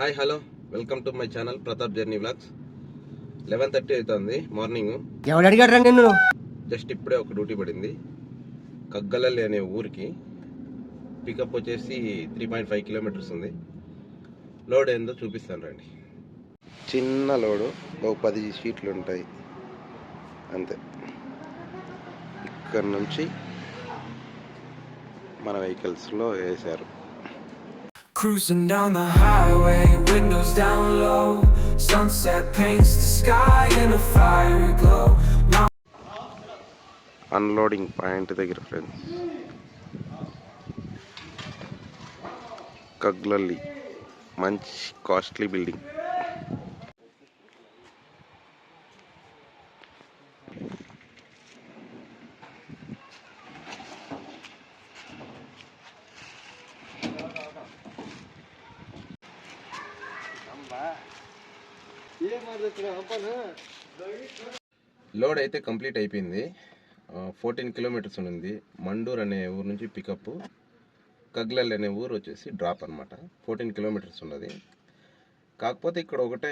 Hi hello welcome to my channel Pratap journey vlogs eleven thirty అవుతుంది morning ఎవడు అడిగాడు నిన్ను? జస్ట్ ఇప్పుడే ఒక డ్యూటీ పడింది. కగ్గలల్లి అనే ఊరికి పికప్ వచ్చేసి త్రీ పాయింట్ ఫైవ్ కిలోమీటర్స్ ఉంది. లోడ్ ఏందో చూపిస్తాను రండి. చిన్న లోడు ఒక పది షీట్లు ఉంటాయి. అంతే. ఇక్కడ నుంచి మన వెహికల్స్లో వేశారు. Cruising down the highway, windows down low. Sunset paints the sky in a fiery glow. Now unloading point దగ్గర ఫ్రెండ్స్ కగ్లల్లి మంచి కాస్ట్లీ బిల్డింగ్ లోడ్ అయితే కంప్లీట్ అయిపోయింది. ఫోర్టీన్ కిలోమీటర్స్ ఉంది మండూర్ అనే ఊరు నుంచి పికప్ కగ్లల్ అనే ఊరు వచ్చేసి డ్రాప్ అనమాట ఫోర్టీన్ కిలోమీటర్స్ ఉన్నది. కాకపోతే ఇక్కడ ఒకటే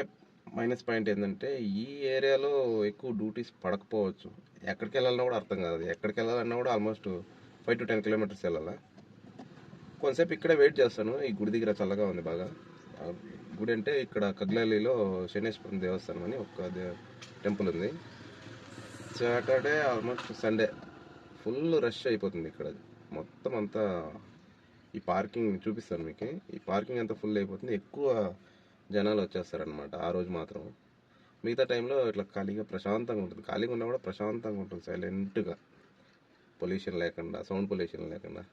మైనస్ పాయింట్ ఏంటంటే ఈ ఏరియాలో ఎక్కువ డ్యూటీస్ పడకపోవచ్చు. ఎక్కడికి వెళ్ళాలన్నా కూడా అర్థం కాదు. ఎక్కడికి వెళ్ళాలన్నా కూడా almost five to ten kilometres వెళ్ళాలా. కొంతసేపు ఇక్కడే వెయిట్ చేస్తాను. ఈ గుడి దగ్గర చల్లగా ఉంది బాగా. గుడి అంటే ఇక్కడ కగ్లల్లిలో శనేశ్వరం దేవస్థానం అని ఒక టెంపుల్ ఉంది. Saturday almost Sunday. Full rush అయిపోతుంది ఇక్కడ. మొత్తం అంతా ఈ పార్కింగ్ చూపిస్తాను మీకు. ఈ పార్కింగ్ అంతా ఫుల్ అయిపోతుంది. ఎక్కువ జనాలు వచ్చేస్తారనమాట ఆ రోజు మాత్రం. మిగతా టైంలో ఇట్లా ఖాళీగా ప్రశాంతంగా ఉంటుంది. ఖాళీగా ఉన్నా కూడా ప్రశాంతంగా ఉంటుంది సైలెంట్గా. పొల్యూషన్ లేకుండా సౌండ్ పొల్యూషన్ లేకుండా.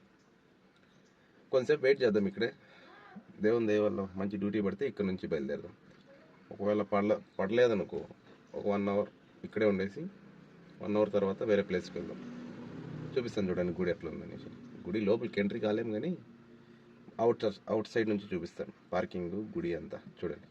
కొంతసేపు వెయిట్ చేద్దాం ఇక్కడే. దేవుని దయ వల్ల మంచి డ్యూటీ పడితే ఇక్కడ నుంచి బయలుదేరదాం. ఒకవేళ పడల పడలేదనుకో ఒక వన్ అవర్ ఇక్కడే ఉండేసి వన్ అవర్ తర్వాత వేరే ప్లేస్కి వెళ్దాం. చూపిస్తాను చూడండి గుడి ఎట్లా ఉందనేసి. గుడి లోపలికి ఎంట్రీ కాలేం కానీ అవుట్ అవుట్ సైడ్ నుంచి చూపిస్తాను. పార్కింగ్ గుడి అంతా. చూడండి.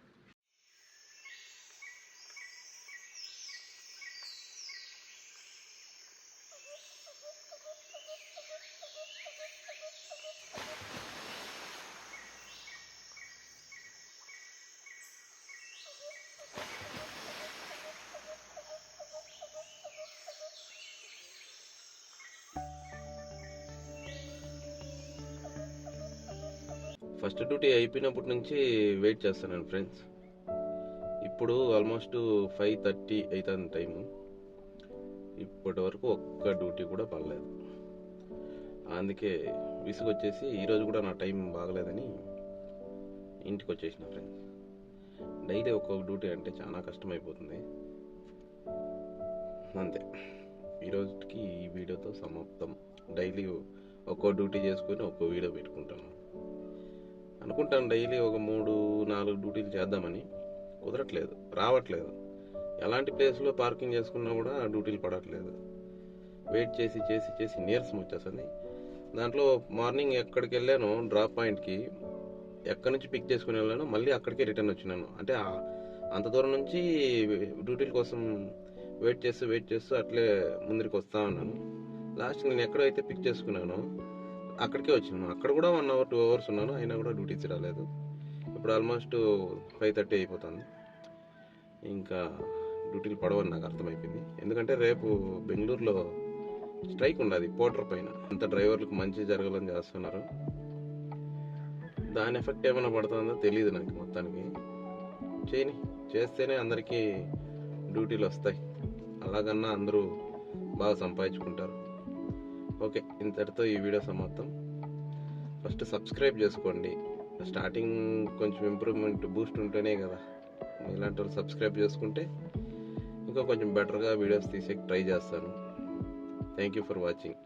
ఫస్ట్ డ్యూటీ అయిపోయినప్పటి నుంచి వెయిట్ చేస్తాను ఫ్రెండ్స్. ఇప్పుడు ఆల్మోస్ట్ ఫైవ్ థర్టీ అవుతుంది టైము. ఇప్పటి వరకు ఒక్క డ్యూటీ కూడా పడలేదు. అందుకే విసుగు వచ్చేసి ఈరోజు కూడా నా టైం బాగలేదని ఇంటికి వచ్చేసిన ఫ్రెండ్స్. డైలీ ఒక్కొక్క డ్యూటీ అంటే చాలా కష్టమైపోతుంది. అంతే. ఈరోజుకి ఈ వీడియోతో సమాప్తం. డైలీ ఒక్కో డ్యూటీ చేసుకొని ఒక్కో వీడియో పెట్టుకుంటాను. అనుకుంటాను డైలీ ఒక మూడు నాలుగు డ్యూటీలు చేద్దామని. కుదరట్లేదు రావట్లేదు. ఎలాంటి ప్లేస్లో పార్కింగ్ చేసుకున్నా కూడా డ్యూటీలు పడట్లేదు. వెయిట్ చేసి చేసి చేసి నీరసం వచ్చేస్తుంది. దాంట్లో మార్నింగ్ ఎక్కడికి వెళ్ళానో డ్రాప్ పాయింట్కి ఎక్కడి నుంచి పిక్ చేసుకుని వెళ్ళానో మళ్ళీ అక్కడికే రిటర్న్ వచ్చినాను. అంటే అంత దూరం నుంచి డ్యూటీల కోసం వెయిట్ చేస్తూ వెయిట్ చేస్తూ అట్లే ముందరికి వస్తా ఉన్నాను. లాస్ట్ నేను ఎక్కడైతే పిక్ చేసుకున్నానో అక్కడికే వచ్చినాము అక్కడ కూడా వన్ అవర్ టూ అవర్స్ ఉన్నాను. అయినా కూడా డ్యూటీకి రాలేదు. ఇప్పుడు ఆల్మోస్ట్ ఫైవ్ థర్టీ అయిపోతుంది. ఇంకా డ్యూటీలు పడవని నాకు అర్థమైపోయింది. ఎందుకంటే రేపు బెంగళూరులో స్ట్రైక్ ఉండదు పోర్టర్ పైన. అంత డ్రైవర్లకు మంచి జరగాలని చేస్తున్నారు. దాని ఎఫెక్ట్ ఏమైనా పడుతుందో తెలియదు నాకు మొత్తానికి. చేయని చేస్తేనే అందరికీ డ్యూటీలు వస్తాయి. అలాగన్నా అందరూ బాగా సంపాదించుకుంటారు. ఓకే ఇంతటితో ఈ వీడియో సమాప్తం. ఫస్ట్ సబ్స్క్రైబ్ చేసుకోండి. స్టార్టింగ్ కొంచెం ఇంప్రూవ్మెంట్ బూస్ట్ ఉంటేనే కదా. ఇలాంటి వాళ్ళు సబ్స్క్రైబ్ చేసుకుంటే ఇంకా కొంచెం బెటర్గా వీడియోస్ తీసే ట్రై చేస్తాను. Thank you for watching